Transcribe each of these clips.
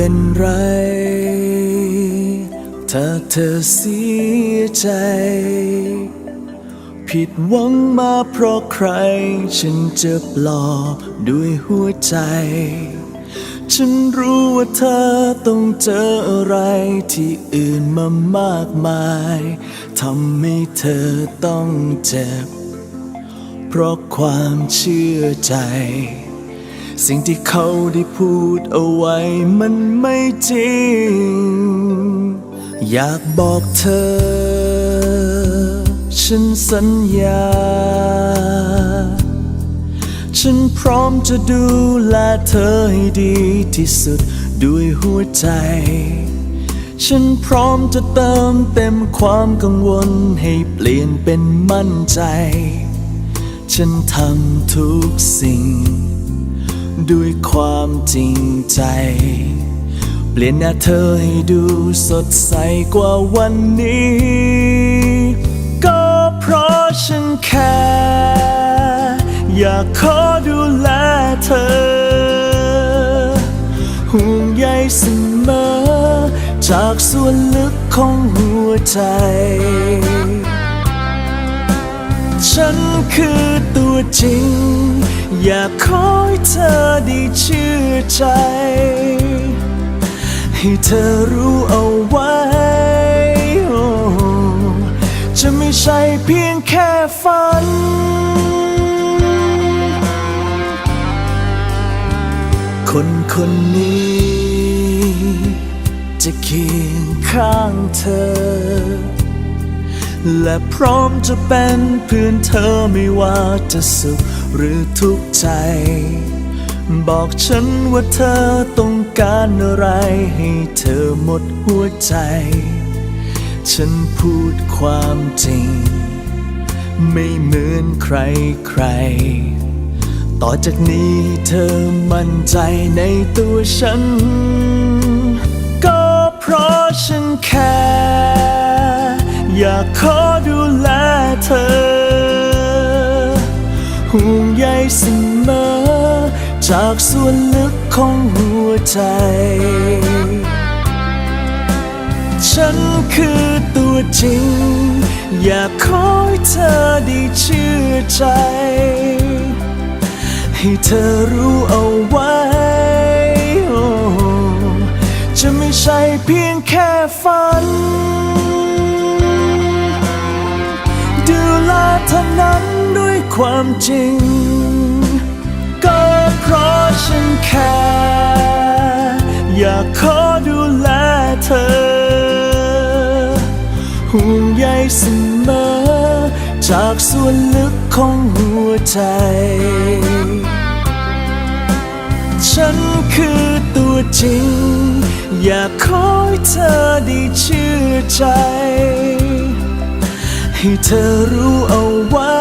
เป็นไร ถ้าเธอเสียใจ ผิดหวังมาเพราะใคร ฉันจะปลอบด้วยหัวใจ ฉันรู้ว่าเธอต้องเจออะไรที่อื่นมามากมายทำให้เธอต้องเจ็บ เพราะความเชื่อใจ สิ่งที่เขาได้พูดเอาไว้มันไม่จริง อยากบอกเธอ ฉันสัญญา ฉันพร้อมจะดูแลเธอให้ดีที่สุดด้วยหัวใจ ฉันพร้อมจะเติมเต็มความกังวลให้เปลี่ยนเป็นมั่นใจ ฉันทำทุกสิ่ง ด้วยความจริงใจ เปลี่ยนหน้าเธอให้ดูสดใสกว่าวันนี้ ก็เพราะฉันแค่ อยากขอดูแลเธอ ห่วงใยเสมอ จากส่วนลึกของหัวใจ ฉันคือตัวจริง อยากขอให้เธอได้เชื่อใจ ให้เธอรู้เอาไว้โอ้จะไม่ใช่เพียงแค่ฝัน คนคนนี้ จะเคียงข้างเธอ และพร้อมจะเป็นเพื่อนเธอไม่ว่าจะสุขหรือทุกข์ใจ บอกฉันว่าเธอต้องการอะไรให้เธอหมดหัวใจ ฉันพูดความจริง ไม่เหมือนใครใคร ต่อจากนี้เธอมั่นใจในตัวฉัน ก็เพราะฉันแค่ อยากขอดูแลเธอ ห่วงใยเสมอ จากส่วนลึกของหัวใจ ฉันคือตัวจริง อยากขอให้เธอได้เชื่อใจ ให้เธอรู้เอาไว้โอ้จะไม่ใช่เพียงแค่ฝัน เท่านั้นด้วยความจริง ก็เพราะฉันแค่อยากขอดูแลเธอ ห่วงใยเสมอ จากส่วนลึกของหัวใจ ฉันคือตัวจริง อยากขอให้เธอได้เชื่อใจ ให้เธอรู้เอาไว้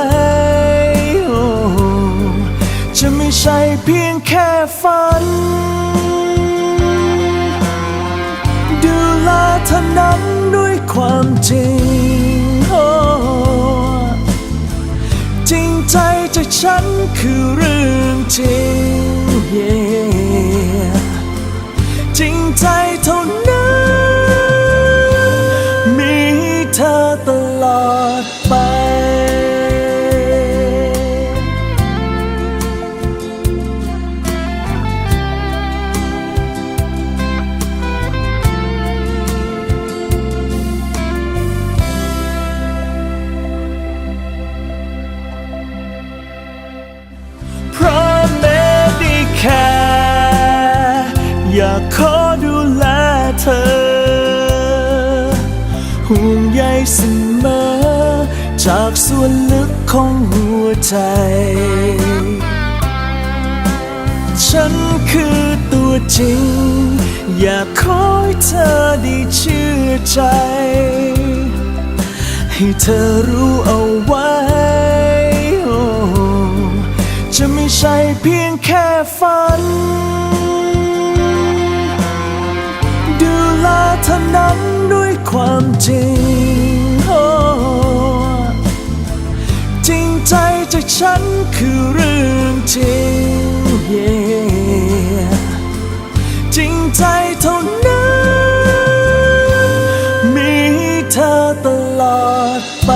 โอ้จะไม่ใช่เพียงแค่ฝัน ดูแลเธอนั้นด้วยความจริงโอ้จริงใจจากฉันคือเรื่องจริง yeah จริงใจ ดไป เพราะแม้ได้แค่อยากขอดูแลเธอ ห่วงใยเสมอ จากส่วนลึกของหัวใจ ฉันคือตัวจริง อยากขอให้เธอได้เชื่อใจ ให้เธอรู้เอาไว้โอ้จะไม่ใช่เพียงแค่ฝัน ดูแลเธอนั้นด้วยความจริง จริงใจจากฉันคือเรื่องจริง yeah. จริงใจเท่านั้น มีเธอตลอดไป